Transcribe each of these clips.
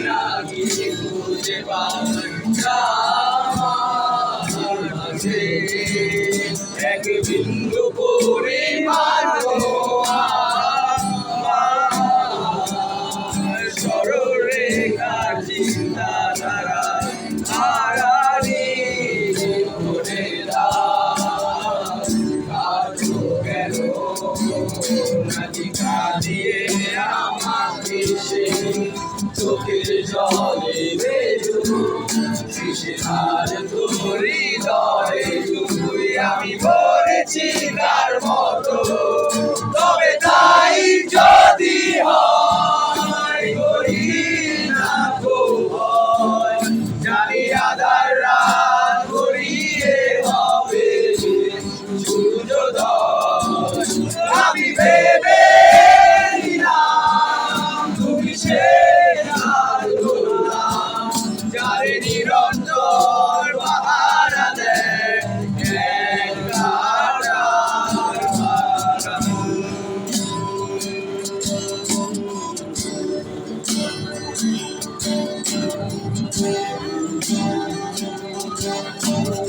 নাকি খুঁজে মাঝে এক বিন্দু পরিমাণ সররেখা আমাকে সে চোখের জলে বেজু কৃষ্ণার তোরি দরে আমি পড়েছি তার মতো।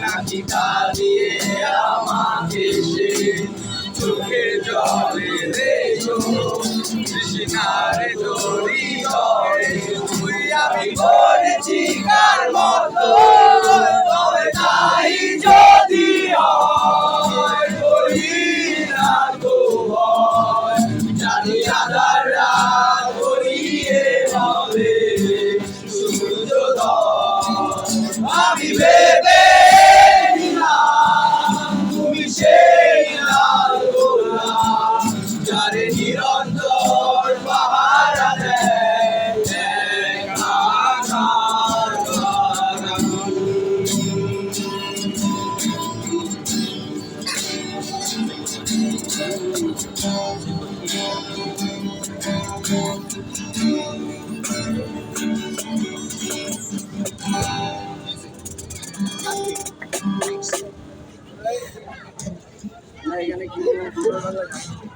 নাকি দিয়ে আমাকে সে চোখের জলে রেখো কৃষ্ণারে জড়ি ধরে নিলাম তুমি সেই লাল গোলাপ যারে নিরন্তর এক আধার বাগান। না এখানে কি